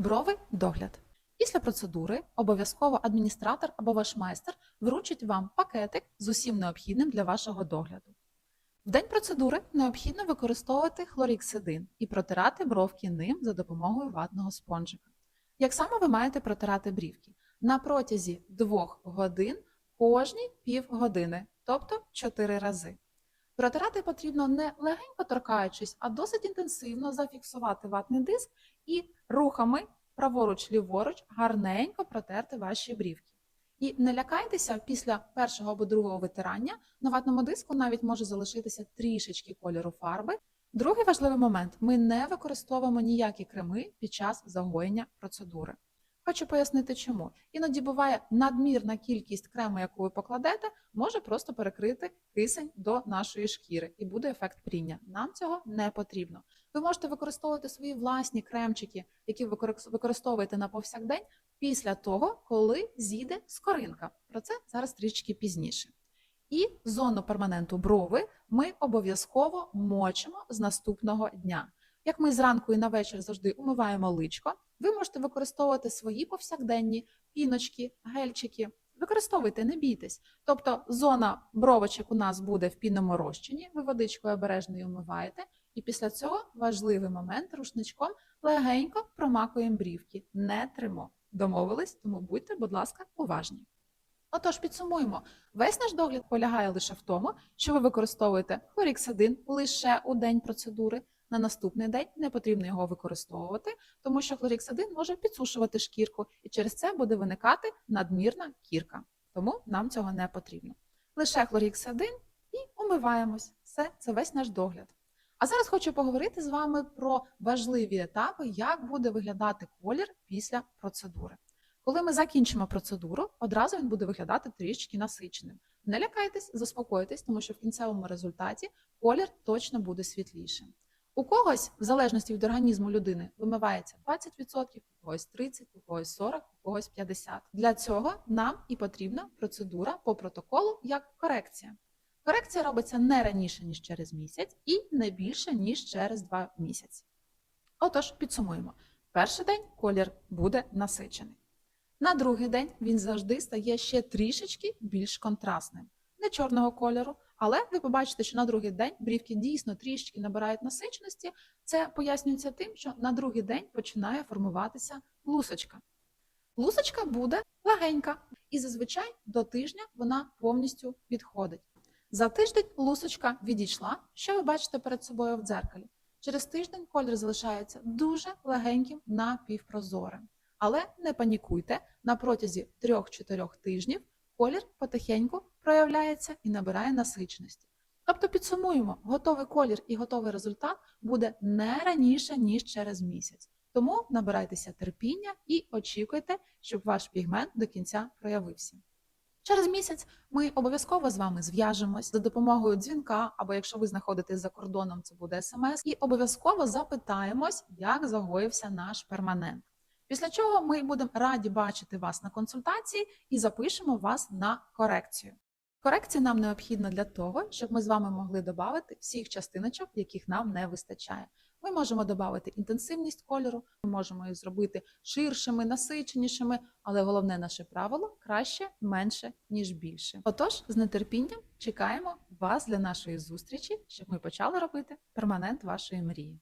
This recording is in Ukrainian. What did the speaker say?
Брови догляд. Після процедури обов'язково адміністратор або ваш майстер вручить вам пакетик з усім необхідним для вашого догляду. В день процедури необхідно використовувати хлоріксидин і протирати бровки ним за допомогою ватного спонжика. Як саме ви маєте протирати брівки? На протязі 2 годин кожні півгодини, тобто 4 рази. Протирати потрібно не легенько торкаючись, а досить інтенсивно зафіксувати ватний диск і рухами праворуч ліворуч гарненько протерти ваші брівки. І не лякайтеся, після першого або другого витирання на ватному диску навіть може залишитися трішечки кольору фарби. Другий важливий момент: ми не використовуємо ніякі креми під час загоєння процедури. Хочу пояснити, чому. Іноді буває надмірна кількість крему, яку ви покладете, може просто перекрити кисень до нашої шкіри і буде ефект пріння. Нам цього не потрібно. Ви можете використовувати свої власні кремчики, які ви використовуєте на повсякдень, після того, коли зійде скоринка. Про це зараз трішки пізніше. І зону перманенту брови ми обов'язково мочимо з наступного дня. Як ми зранку і на вечір завжди умиваємо личко, ви можете використовувати свої повсякденні піночки, гельчики. Використовуйте, не бійтесь. Тобто зона бровочок у нас буде в пінному розчині, ви водичкою обережно умиваєте, і після цього важливий момент рушничком легенько промакуємо брівки, не тримо. Домовились, тому будьте, будь ласка, уважні. Отож, підсумуємо, весь наш догляд полягає лише в тому, що ви використовуєте хлоріксидин лише у день процедури. На наступний день не потрібно його використовувати, тому що хлоріксидин може підсушувати шкірку, і через це буде виникати надмірна кірка. Тому нам цього не потрібно. Лише хлоріксидин і умиваємось. Все, це весь наш догляд. А зараз хочу поговорити з вами про важливі етапи, як буде виглядати колір після процедури. Коли ми закінчимо процедуру, одразу він буде виглядати трішки насиченим. Не лякайтесь, заспокойтесь, тому що в кінцевому результаті колір точно буде світлішим. У когось, в залежності від організму людини, вимивається 20%, у когось 30%, у когось 40%, у когось 50%. Для цього нам і потрібна процедура по протоколу як корекція. Корекція робиться не раніше, ніж через місяць, і не більше, ніж через 2 місяці. Отож, підсумуємо: перший день колір буде насичений. На другий день він завжди стає ще трішечки більш контрастним, не чорного кольору, але ви побачите, що на другий день брівки дійсно трішечки набирають насиченості. Це пояснюється тим, що на другий день починає формуватися лусочка. Лусочка буде легенька, і зазвичай до тижня вона повністю відходить. За тиждень лусочка відійшла, що ви бачите перед собою в дзеркалі. Через тиждень колір залишається дуже легеньким напівпрозорим. Але не панікуйте, на протязі 3-4 тижнів колір потихеньку проявляється і набирає насиченості. Тобто підсумуємо, готовий колір і готовий результат буде не раніше, ніж через місяць. Тому набирайтеся терпіння і очікуйте, щоб ваш пігмент до кінця проявився. Через місяць ми обов'язково з вами зв'яжемось за допомогою дзвінка, або якщо ви знаходитесь за кордоном, це буде смс, і обов'язково запитаємось, як загоївся наш перманент. Після чого ми будемо раді бачити вас на консультації і запишемо вас на корекцію. Корекція нам необхідна для того, щоб ми з вами могли додати всіх частиночок, яких нам не вистачає. Ми можемо додати інтенсивність кольору, ми можемо їх зробити ширшими, насиченішими, але головне наше правило краще менше, ніж більше. Отож, з нетерпінням чекаємо вас для нашої зустрічі, щоб ми почали робити перманент вашої мрії.